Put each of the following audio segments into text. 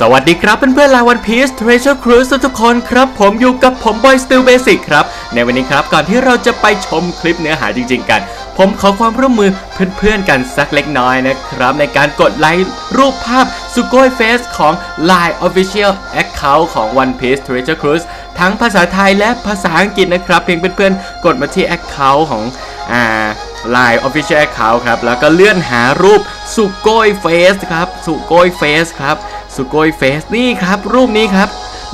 สวัสดีครับเพื่อนๆลาวันพีซ Treasure Cruise ทุกคนครับ ผมอยู่กับผมบอยสติลเบสิกครับ ในวันนี้ครับก่อนที่เราจะไปชมคลิปเนื้อหาจริง ๆ กัน ผมขอความร่วมมือเพื่อนๆกันสักเล็กน้อยนะครับ ในการกดไลค์รูปภาพสุโกยเฟสของ Line Official Account ของ One Piece Treasure Cruise ทั้งภาษาไทยและภาษาอังกฤษนะครับ เพียงเพื่อนๆ กดมาที่ Account ของอ่า Line Official Account ครับ แล้วก็เลื่อนหารูปสุโกยเฟสครับสุโกยเฟสครับ สุโกยเฟสนี่ครับ รูปนี้ครับ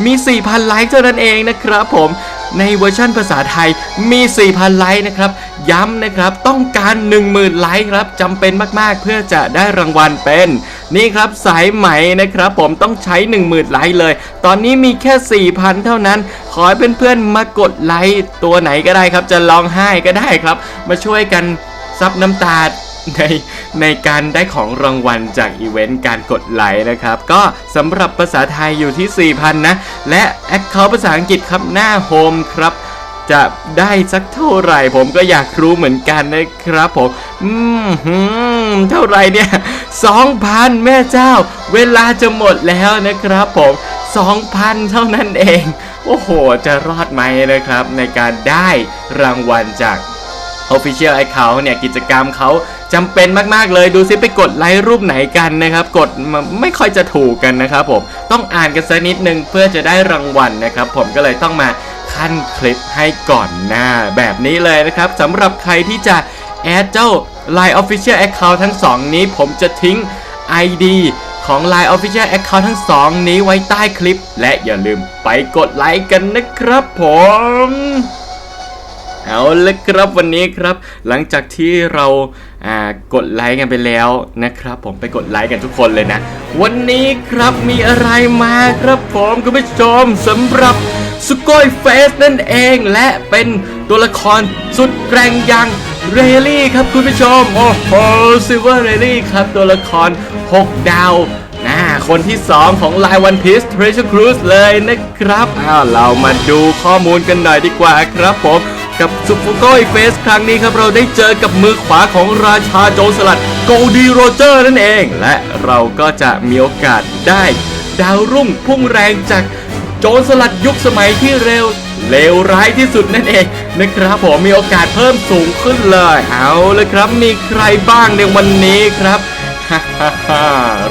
มี 4,000 ไลค์เท่านั้นเองนะครับผมในเวอร์ชันภาษาไทยมี 4,000 ไลค์นะครับ ย้ำนะครับต้องการ 10,000 ไลค์ครับจำเป็นมากๆ เพื่อจะได้รางวัลเป็น นี่ครับสายไหมนะครับผมต้องใช้ 10,000 ไลค์เลย ตอนนี้มีแค่ 4,000 เท่านั้น ขอให้เพื่อนๆมากดไลค์ตัวไหนก็ได้ครับ จะร้องไห้ก็ได้ครับ มาช่วยกันซับน้ำตา ในในการได้ของรางวัลจากอีเวนต์การกดไลค์นะครับ ก็สำหรับภาษาไทยอยู่ที่ 4,000 นะ และแอคเคาท์ภาษาอังกฤษครับหน้าโฮมครับจะได้สักเท่าไหร่ผมก็อยากรู้เหมือนกันนะครับผม อืมเท่าไหร่เนี่ย2,000แม่เจ้า เวลาจะหมดแล้วนะครับผม2,000เท่านั้นเอง โอ้โห จะรอดไหมนะครับ ในการได้รางวัลจาก Official Account เนี่ยกิจกรรมเขาจำเป็นมาก ๆ เลยดูซิไปกดไลค์รูปไหนกันนะครับ กดมาไม่ค่อยจะถูกกันนะครับผมต้องอ่านกันสักนิดนึงเพื่อจะได้รางวัลนะครับ ผมก็เลยต้องมาขั้นคลิปให้ก่อนหน้าแบบนี้เลยนะครับสำหรับใครที่จะแอดเจ้า Line Official Account ทั้ง 2 นี้ผมจะทิ้ง ID ของ Line Official Account ทั้ง 2 นี้ไว้ใต้คลิป และอย่าลืมไปกดไลค์กันนะครับผม เอาละครับวันนี้ครับ หลังจากที่เรากดไลค์กันไปแล้วนะครับ ผมไปกดไลค์กันทุกคนเลยนะ วันนี้ครับมีอะไรมาครับผมคุณผู้ชมสำหรับสุโกยเฟสนั่นเองและเป็นตัวละครสุดแกร่งอยังเรลลี่ครับคุณผู้ชม โอ้โหซิลเวอร์เรลลี่ครับตัวละคร 6 ดาวน่าคนที่ 2 ของ Line One Piece Treasure Cruise เลยนะครับอ้าวเรามาดูข้อมูลกันหน่อยดีกว่าครับผม กับซุปเปอร์โกยเฟสครั้งนี้ครับเราได้เจอกับมือขวาของราชาโจรสลัดโกดีโรเจอร์นั่นเอง และเราก็จะมีโอกาสได้ ดาวรุ่งพุ่งแรงจากโจรสลัดยุคสมัยที่เร็วเลวร้ายที่สุดนั่นเองนะครับผมมีโอกาสเพิ่มสูงขึ้นเลยเอาเลยครับมีใครบ้างในวันนี้ครับ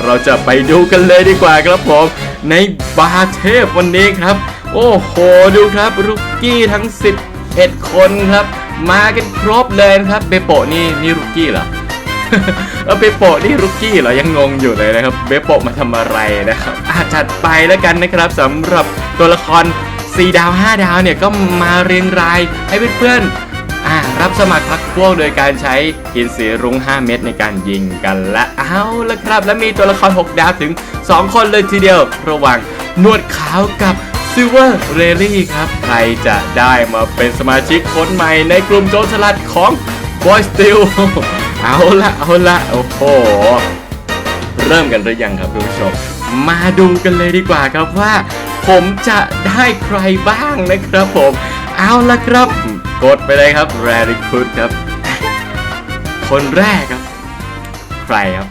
เราจะไปดูกันเลยดีกว่าครับผม ในบาเทพวันนี้ครับ โอ้โหดูครับรุกกี้ทั้ง 11 คนครับ มากันครบเลยนะครับเบโปนี่นี่รุกกี้เหรอเออเบโปนี่รุกกี้เหรอยังงงอยู่เลยนะครับเบโปมาทำอะไรนะครับอาจัดไปแล้วกันนะครับสำหรับตัวละคร 4 ดาว 5 ดาวเนี่ยก็มาเรียงรายให้เพื่อนๆรับสมัครพักพวกโดยการใช้หินสีรุ้ง 5 เม็ดในการยิงกันและเอาละครับ และมีตัวละคร 6 ดาวถึง 2 คนเลยทีเดียว ระหว่างนวดขาวกับ ซิลเวอร์เรลลี่ครับ ใครจะได้มาเป็นสมาชิกคนใหม่ในกลุ่มโจรสลัดของ Boy Steel เอาละเอาละโอ้โห เริ่มกันหรือยังครับคุณผู้ชม มาดูกันเลยดีกว่าครับว่า ผมจะได้ใครบ้างนะครับผม เอาละครับ กดไปเลยครับ r a r i c r u i t ครับ คนแรกครับ ใครครับ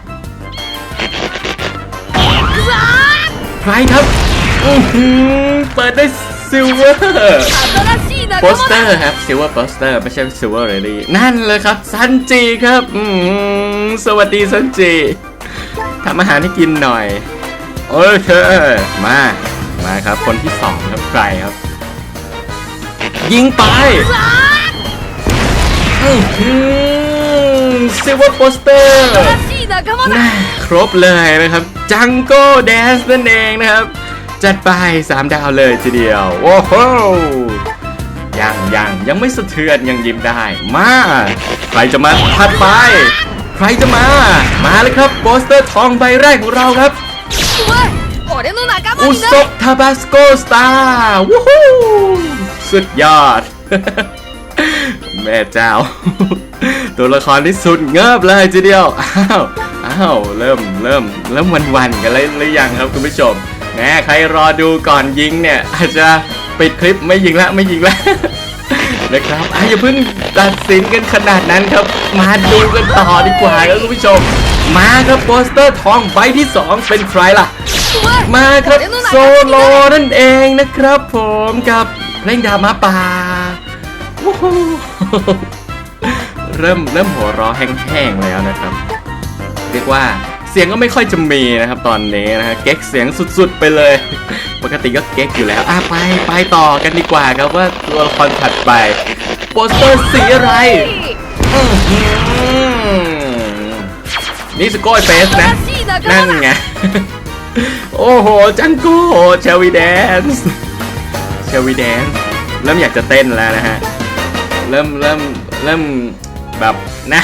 ใครครับ อื้อหือเปิดได้ซิลเวอร์ 新しい仲 โป 間 สเตอร์ครับซิลเวอร์โปสเตอร์ไม่ใช่ซิลเวอร์เรลลี่นั่นเลยครับซันจีครับอืมสวัสดีซันจีทำอาหารให้กินหน่อย โอเค มา มาครับ คนที่สองครับใครครับ ยิงไปซิลเวอร์โปสเตอร์ 新しい仲間だ ครบเลยนะครับจังโก้แดนส์นั่นเองนะครับ จัดไป 3 ดาวเลยทีเดียวโอ้โหยังยังยังไม่สะเทือนยังยิ้มได้ มา ใครจะมาถัดไป ใครจะมา มาเลยครับโปสเตอร์ทองใบแรกของเราครับอุซบทาบาสโกสตาร์วู้ฮู้สุดยอด แม่เจ้า ตัวละครที่สุดเงบเลยทีเดียว อ้าว อ้าว เริ่มเริ่มเริ่มวันวันกันเลยหรือยังครับคุณผู้ชม แหมใครรอดูก่อนยิงเนี่ยอาจจะปิดคลิปไม่ยิงละไม่ยิงละนะครับอะอย่าเพิ่งตัดสินกันขนาดนั้นครับ มาดูกันต่อดีกว่าครับคุณผู้ชม มาครับโปสเตอร์ทองใบที่ 2 เป็นใครล่ะ มาครับโซโลนั่นเองนะครับผมกับเพลงดามาป่าเริ่มเริ่มหัวเราะแห้งๆแล้วนะครับ เรียกว่า เสียงก็ไม่ค่อยจะมีนะครับตอนนี้นะฮะเก๊กเสียงสุดๆไปเลย ปกติก็เก๊กอยู่แล้วอะไปไปต่อกันดีกว่าครับว่าตัวละครถัดไปโปสเตอร์สีอะไรนี่สโกยเฟสนะ นั่นไง โอ้โห จังโก้เชวีแดนส์เชวีแดนส์เริ่มอยากจะเต้นแล้วนะฮะ เริ่มเริ่มเริ่มแบบนะ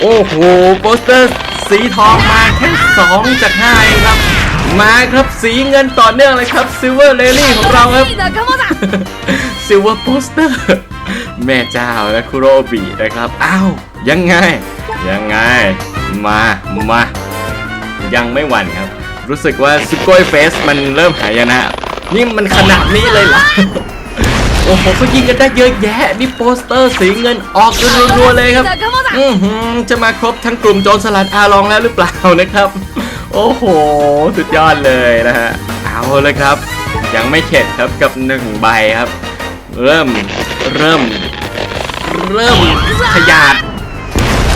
โอ้โห โปสเตอร์ สีทองมาแค่2จาก5เองครับ มาครับสีเงินต่อเนื่องเลยครับซิลเวอร์เลลี่ของเราครับซิลเวอร์โปสเตอร์แม่เจ้าและคุโรบินะครับ อ้าว ยังไง ยังไง มามา ยังไม่หวั่นครับ รู้สึกว่าซุกโกยเฟสมันเริ่มหายนะ นี่มันขนาดนี้เลยเหรอ โอ้โหก็ยิงกันได้เยอะแยะนี่โปสเตอร์สีเงินออกรัวๆเลยครับอือหือจะมาครบทั้งกลุ่มโจรสลัดอารองแล้วหรือเปล่านะครับ โอ้โห สุดยอดเลยนะฮะเอาเลยครับ ยังไม่เข็ดครับกับหนึ่งใบครับ เริ่มเริ่ม เริ่มขยาด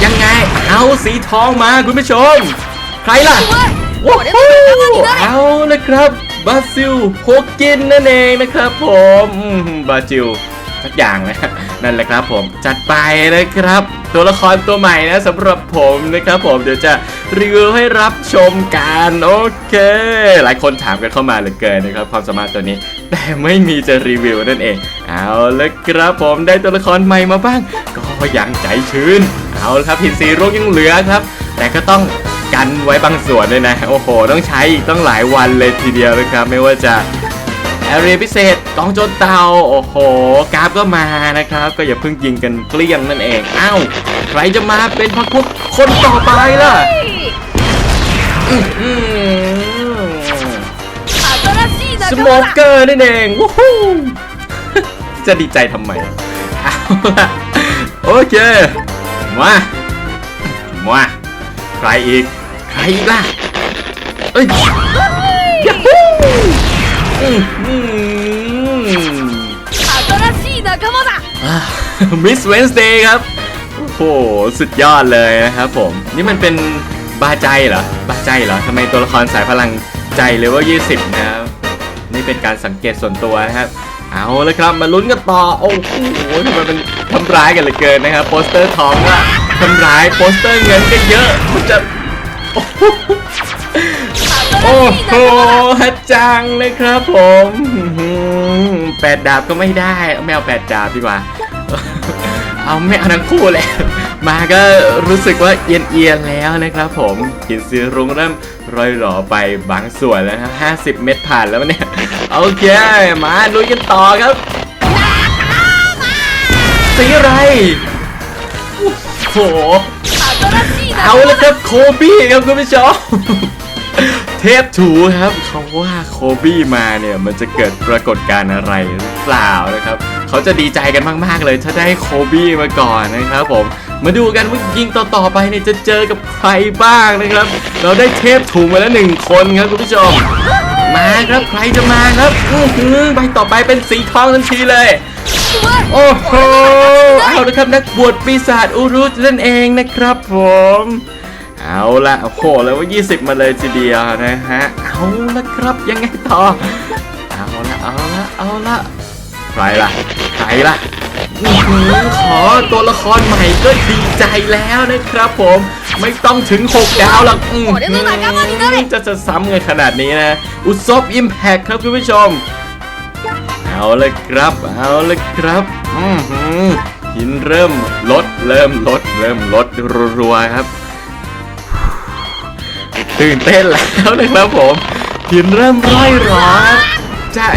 ยังไงเอาสีทองมาคุณผู้ชม ใครล่ะว้าวเอาเลยครับ บาซิลโฮกินนั่นเองนะครับผมบาจิลสักอย่างนะนั่นแหละครับผมจัดไปนะครับ ตัวละครตัวใหม่นะสำหรับผมนะครับผมเดี๋ยวจะรีวิวให้รับชมกันโอเค หลายคนถามกันเข้ามาเหลือเกินนะครับความสามารถตัวนี้ แต่ไม่มีจะรีวิวนั่นเอง เอาละครับผมได้ตัวละครใหม่มาบ้าง ก็ยังใจชื้น เอาละครับหินสีรุ้งยังเหลือครับ แต่ก็ต้อง กันไว้บางส่วนด้วยนะ โอ้โห ต้องใช้อีกต้องหลายวันเลยทีเดียวนะครับ ไม่ว่าจะแอเรีพิเศษกองโจนเตาโอ้โหกราฟก็มานะครับ ก็อย่าเพิ่งยิงกันเกลี้ยงนั่นเองเอ้าใครจะมาเป็นพักพวกคนต่อไปล่ะสโมเกอร์นั่นเองวู้ฮู้จะดีใจทำไมเอาละโอเคมามา ใครอีก ใครอีกล่ะ เอ้ยยัฮูอื้อหือ 新しい仲間だ มิสเวนสเดย์ครับ โอ้โห สุดยอดเลยนะครับผม นี่มันเป็นบาใจเหรอ บาใจเหรอทำไมตัวละครสายพลังใจเลเวล20 นะครับ นี่เป็นการสังเกตส่วนตัวนะครับ เอาเลยครับ มาลุ้นกันต่อ โอ้โหทำไมมันทำร้ายกันเหลือเกินนะครับ โปสเตอร์ทองก็ ทำร้ายโปสเตอร์เงินก็เยอะมันจะ โอ้โหหฮัจังเลยครับผมแปดดาบก็ไม่ได้ไม่เอาแปดดาบดีกว่า เอาไม่เอาทั้งคู่เลยมาก็รู้สึกว่าเอียนเอียนแล้วนะครับผมหินซีรุ้งเริ่มรอยหล่อไปบางส่วนแล้วนะห้าสิบเม็ดผ่านแล้วเนี่ย โอเค มาลุยกันต่อครับ สีอะไร โห เอาละครับโคบี้ครับคุณผู้ชมเทพถูครับคาว่าโคบี้มาเนี่ยมันจะเกิดปรากฏการณ์อะไรหรือเปล่านะครับเขาจะดีใจกันมากๆเลยถ้าได้โคบี้มาก่อนนะครับผมมาดูกันว่ายิงต่อๆไปเนี่ยจะเจอกับใครบ้างนะครับ เราได้เทพถูมาแล้วหนึ่งคนครับคุณผู้ชม มาครับใครจะมาครับอือใบต่อไปเป็นสีทองทันทีเลย โอ้โหเอาละครับนักบวชปีศาจอูรุสนั่นเองนะครับผม เอาละโอ้โหแล้วว่า 20 มาเลยทีเดียวนะฮะ เอาละครับยังไงต่อ เอาละเอาละเอาละใครล่ะใครล่ะอื้อหือขอตัวละครใหม่ก็ดีใจแล้วนะครับผม ไม่ต้องถึง 6 ดาวหรอกอื้อหือจะจะซ้ำกันขนาดนี้นะ อุซบอิมแพคครับคุณผู้ชม เอาเลยครับ เอาเลยครับอืมหือหินเริ่มลด เริ่มลด เริ่มลดรัวๆครับ ตื่นเต้นแล้วนะครับผม หินเริ่มร่อยร้อใช่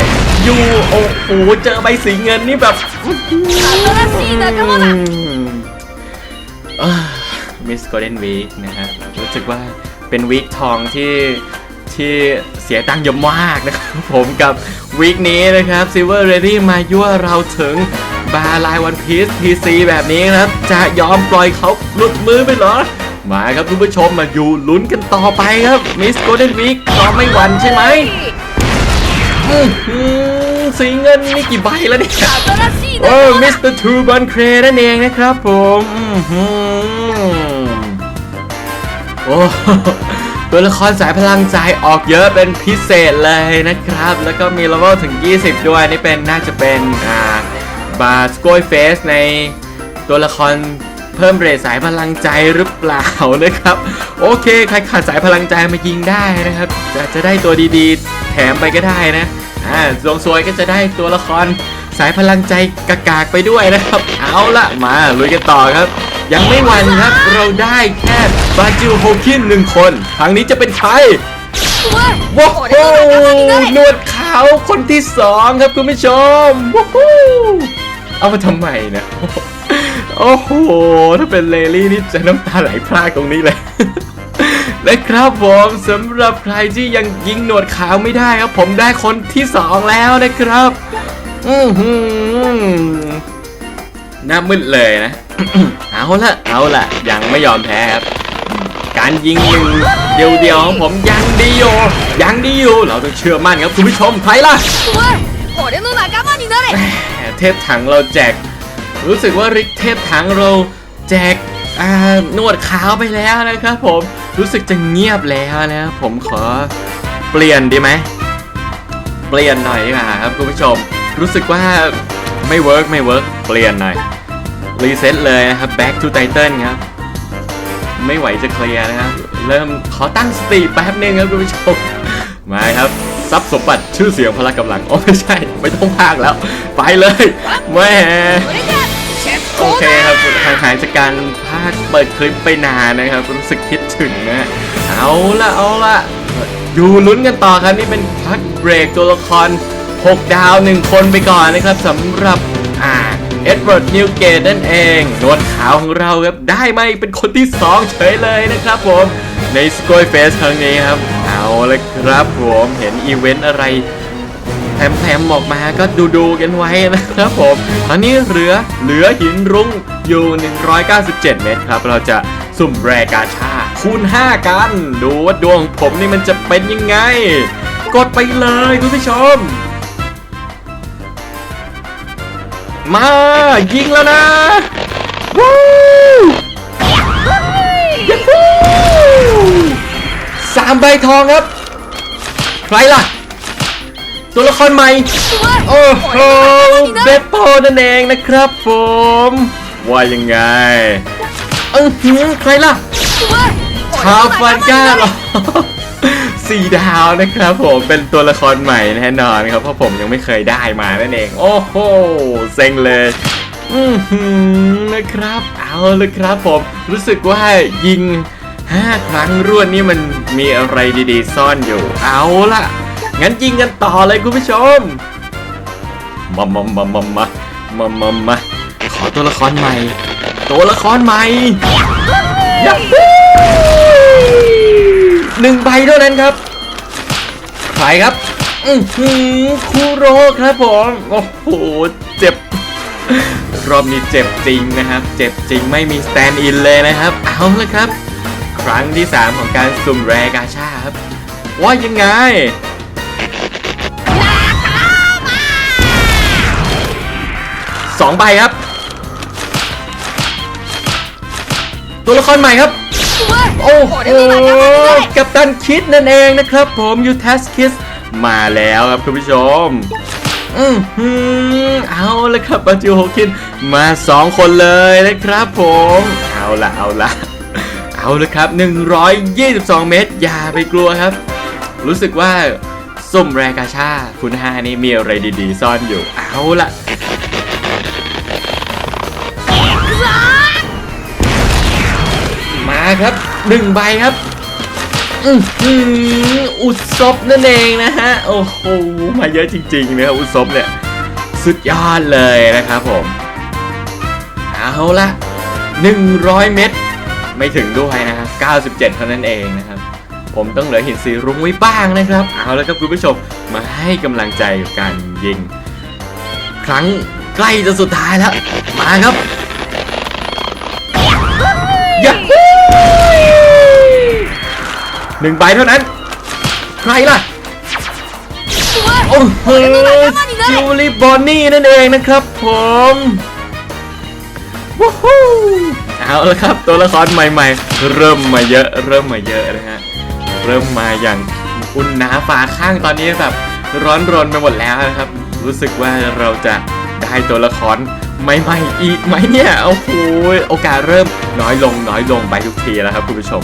ยูโอ้โหเจอใบสีเงินนี่แบบมิสโกลเดนวีคนะฮะรู้สึกว่าเป็นวีคทองที่ที่เสียตังค์เยอะมากนะครับผมกับ วีคนี้นะครับซิ Silver รดดี้มายั่วเราถึงบาลายวันพีซทีซีแบบนี้นะครับ จะยอมปล่อยเขาหลุดมือไปเหรอ มาครับคุณผู้ชมมาอยู่ลุ้นกันต่อไปครับมิสโกลเด้นวีคก็ไม่หวั่นใช่ไหมสีเงินนี่กี่ใบแล้วเนี่ยโอ้มิสเตอร์ทูบอนเครนั่นเองนะครับผมโอ้ ตัวละครสายพลังใจออกเยอะเป็นพิเศษเลยนะครับ แล้วก็มีเลเวลถึง 20 ด้วย นี่เป็นน่าจะเป็นอ่าบาสโกยเฟสในตัวละครเพิ่มเรทสายพลังใจหรือเปล่านะครับ โอเค ใครขาดสายพลังใจมายิงได้นะครับ จะจะได้ตัวดีๆ แถมไปก็ได้นะอ่าดวงสวยก็จะได้ตัวละครสายพลังใจกากากๆไปด้วยนะครับ เอาละมาลุยกันต่อครับ ยังไม่วันครับ เราได้แค่บาจิวโฮคินหนึ่งคนครั้งนี้จะเป็นใครว้าวโอ้หนวดขาวคนที่สองครับคุณผู้ชมว้าวเอามาทำไมเนี่ยโอ้โห ถ้าเป็นเลลี่นี่จะน้ำตาไหลพรากตรงนี้เลยนะครับผมสำหรับใครที่ยังยิงหนวดขาวไม่ได้ครับ ผมได้คนที่สองแล้วนะครับ อือหือหน้ามึนเลยนะ เอาละเอาละยังไม่ยอมแพ้ครับ การยิงหนึ่เดียวเดียวของผมยังดีอยู่ยังดีอยู่เราต้องเชื่อมั่นครับคุณผู้ชมใครล่ะเทพถังเราแจก รู้สึกว่าริกเทพถังเราแจกนวดขาวไปแล้วนะครับผมรู้สึกจะเงียบแล้วนะผมขอเปลี่ยนดีไหมเปลี่ยนหน่อยดีกว่าครับคุณผู้ชม รู้สึกว่าไม่เวิร์กไม่เวิร์กเปลี่ยนหน่อย รีเซ็ตเลยนะครับ back to titan ครับ ไม่ไหวจะเคลียร์นะครับ เริ่มขอตั้งสติแป๊บนึงครับคุณผู้ชม มาครับทรัพย์สมบัติชื่อเสียงพละกำลัง อ๋อไม่ใช่ ไม่ต้องพากแล้ว ไปเลยแม่โอเคครับทางหายจากการพากเปิดคลิปไปนานนะครับรู้สึกคิดถึงนะ เอาละเอาละดูลุ้นกันต่อครับ นี่เป็นพักเบรกตัวละคร 6 ดาว 1 คนไปก่อนนะครับสำหรับอ่า อ็ดเวิร์ดนิวเกตนั่นเองนวดขาวของเราครับได้ไหมเป็นคนที่2เฉยเลยนะครับผมในสกอยเฟสครั้งนี้ครับ เอาเละครับผมเห็นอีเวนต์อะไรแถมๆออกมาก็ดูดูๆกันไว้นะครับผมตอนนี้เหลือเหลือหินรุ้งอยู่ 197 เมตรครับ เราจะสุ่มแรกาชาคูณ 5 กัน ดูว่าดวงผมนี่มันจะเป็นยังไง กดไปเลยคุณผู้ชม มา ยิงแล้วนะวู้ยัดฟูสามใบทองครับ ใครล่ะ ตัวละครใหม่ โอ้โหเบปโปนั่นเองนะครับผม ว่ายังไงเออใครล่ะ ชาฟันก้าเหรอ สี่ดาวนะครับผมเป็นตัวละครใหม่แน่นอนครับเพราะผมยังไม่เคยได้มานั่นเอง โอ้โหเซ็งเลยอือหือนะครับเอาเลยครับผมรู้สึกว่ายิง5ครั้งรวดนี่มันมีอะไรดีๆ ซ่อนอยู่ เอาล่ะงั้นยิงกันต่อเลยคุณผู้ชมมามามามามามามามาขอตัวละครใหม่ ตัวละครใหม่ยัฮู หนึ่งใบเท่านั้นครับใครครับอือหือคูโรครับผมโอ้โหเจ็บ รอบนี้เจ็บจริงนะครับ เจ็บจริงไม่มีสแตนด์อินเลยนะครับ เอาละครับ ครั้งที่ 3 ของการสุ่มแรกาชาครับ ว่ายังไงสองใบครับ ตัวละครใหม่ครับ โอ้โหกัปตันคิดนั่นเองนะครับ ผมยูทัสคิดมาแล้วครับคุณผู้ชมอืมเอาละครับปาจิโฮคินมา 2 คนเลยนะครับผม เอาละเอาละเอาละครับ 122 เมตร อย่าไปกลัวครับ รู้สึกว่าสุ่มแรกาชาคุณฮานี่มีอะไรดีๆ ซ่อนอยู่ เอาละ ครับหนึ่งใบครับอืมอุศบนั่นเองนะฮะ โอ้โห มาเยอะจริงๆนะครับอุศบเนี่ย สุดยอดเลยนะครับผม เอาละ100 เม็ดไม่ถึงด้วยนะครับ97 เท่านั้นเองนะครับ ผมต้องเหลือหินสีรุ้งไว้บ้างนะครับ เอาละครับคุณผู้ชมมาให้กำลังใจกับการยิง ครั้งใกล้จะสุดท้ายแล้ว มาครับ หนึ่งใบเท่านั้น ใครล่ะ โอ้โหจิวลิบอนนี่นั่นเองนะครับผมว้าววเอาละครับ ตัวละครใหม่ๆ เริ่มมาเยอะ เริ่มมาเยอะนะฮะ เริ่มมาอย่างอุ่นหนาฝาข้างตอนนี้แบบร้อนรนไปหมดแล้วนะครับ รู้สึกว่าเราจะได้ตัวละครใหม่ๆอีกไหมเนี่ย โอ้โหโอกาสเริ่มน้อยลงน้อยลงไปทุกทีแล้วครับคุณผู้ชม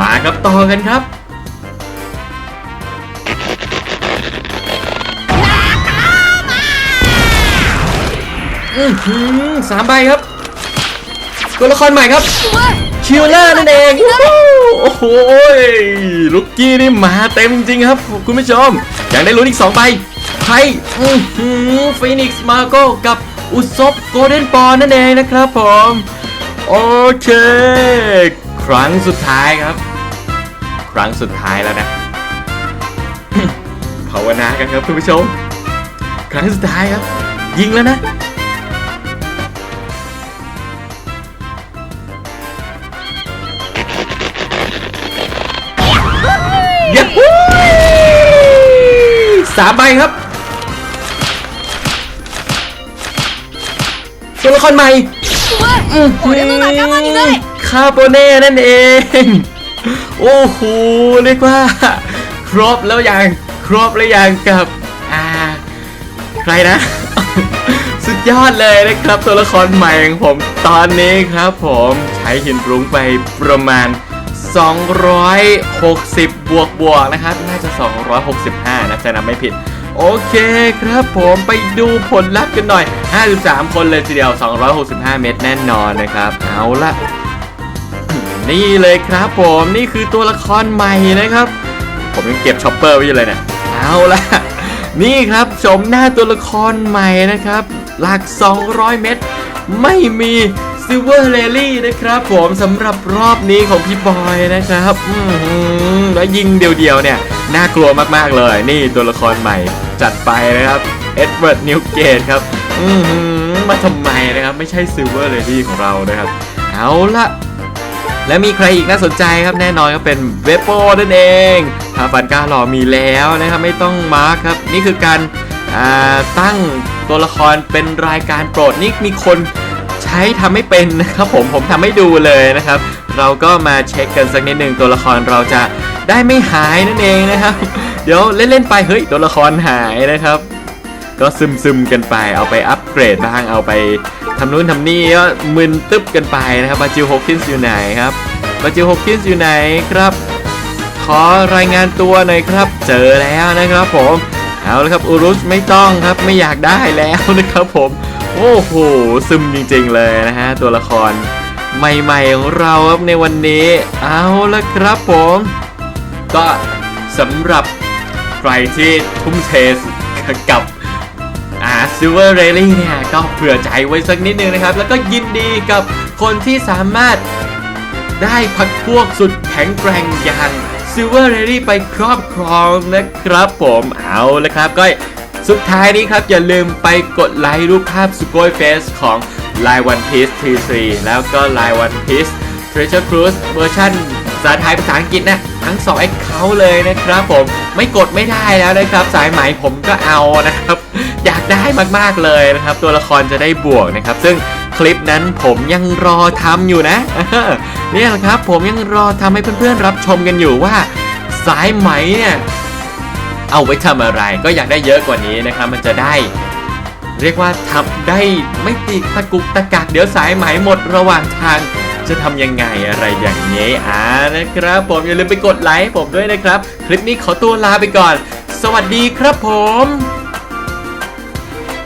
มาครับต่อกันครับอืมสามใบครับตัวละครใหม่ครับคิวล่านั่นเองโอ้โหลุกกี้นี่มาเต็มจริงครับ คุณผู้ชมอยากได้ลุ้นอีก2ใบใครอืยฟีนิกซ์มาโก้กับอุซบโกลเด้นปอนนั่นเองนะครับผม โอเค ครั้งสุดท้ายครับ ครั้งสุดท้ายแล้วนะ ภาวนากันครับคุณผู้ชม ครั้งสุดท้ายครับ ยิงแล้วนะ ยัดฮู้สามใบครับ ตัวละครใหม่ すごい俺の仲間になれ ค าโบเน่นั่นเอง โอ้โหเรียกว่า ครบแล้วยังครบแล้วยังกับอ่าใครนะ สุดยอดเลยนะครับ ตัวละครใหม่ของผมตอนนี้ครับผมใช้หินรุ้งไปประมาณ 260 บวกบวกนะครับ น่าจะ 265 นะจะนำไม่ผิดโอเคครับผมไปดูผลลัพธ์กันหน่อย 53 คนเลยทีเดียว 265 เม็ดแน่นอนนะครับ เอาละ นี่เลยครับผมนี่คือตัวละครใหม่นะครับ ผมยังเก็บช็อปเปอร์ไว้อยู่เลยเนี่ยเอาละนี่ครับชมหน้าตัวละครใหม่นะครับ หลัก 200 เม็ดไม่มีซิลเวอร์เลลี่นะครับ ผมสำหรับรอบนี้ของพี่บอยนะครับอืแล้วยิงเดียวๆเนี่ย น่ากลัวมากๆเลย นี่ตัวละครใหม่จัดไปนะครับ เอ็ดเวิร์ดนิวเกตครับอืมาทำไมนะครับ ไม่ใช่ซิลเวอร์เลลี่ของเรานะครับ เอาละ และมีใครอีกน่าสนใจครับแน่นอนก็เป็นเวโปนั่นเองทาฟันก้าหล่อมีแล้วนะครับไม่ต้องมาร์คครับ นี่คือการตั้งตัวละครเป็นรายการโปรดนี่มีคนใช้ทำไม่เป็นนะครับผมผมทำให้ดูเลยนะครับ เราก็มาเช็คกันสักนิดหนึ่งตัวละครเราจะได้ไม่หายนั่นเองนะครับ เดี๋ยวเล่นๆไปเฮ้ยตัวละครหายนะครับ ก็ซึมซึมกันไปเอาไปอัปเกรดบ้างเอาไปทำนู่นทำนี่ก็มึนตึ๊บกันไปนะครับบาจิลโฮกินส์อยู่ไหนครับบาจิลโฮกินส์อยู่ไหนครับ ขอรายงานตัวหน่อยครับ เจอแล้วนะครับผมเอาละครับอูรุสไม่ต้องครับไม่อยากได้แล้วนะครับผม โอ้โหซึมจริงๆเลยนะฮะตัวละครใหม่ๆของเราครับในวันนี้ เอาละครับผม ก็สำหรับใครที่ทุ่มเทกับ ซิลเวอร์เรลลี่เนี่ยก็เผื่อใจไว้สักนิดนึงนะครับ แล้วก็ยินดีกับคนที่สามารถได้พักพวกสุดแข็งแกร่งอย่างซิลเวอร์เรลลี่ไปครอบครองนะครับผมเอาละครับก็สุดท้ายนี้ครับ อย่าลืมไปกดไลค์รูปภาพสุโกยเฟสของ l i น e One Piece T3 แล้วก็ l i น e One Piece Treasure Cruise เวอร์ชันภาษาไทยภาษาอังกฤษนะ ทั้ง2 a c c o u n t เลยนะครับผมไม่กดไม่ได้แล้วนะครับ สายไหมผมก็เอานะครับ อยากได้มากๆเลยนะครับ ตัวละครจะได้บวกนะครับ ซึ่งคลิปนั้นผมยังรอทำอยู่นะเนี่ยแหละครับผมยังรอทำให้เพื่อนๆรับชมกันอยู่ว่า สายไหมเนี่ยเอาไว้ทำอะไรก็อยากได้เยอะกว่านี้นะครับ มันจะได้ เรียกว่าทำได้ไม่ติดตะกุกตะกักเดี๋ยวสายไหมหมดระหว่างทางจะทำยังไงอะไรอย่างนี้อ่านะครับ ผมอย่าลืมไปกดไลค์ผมด้วยนะครับ คลิปนี้ขอตัวลาไปก่อน สวัสดีครับผม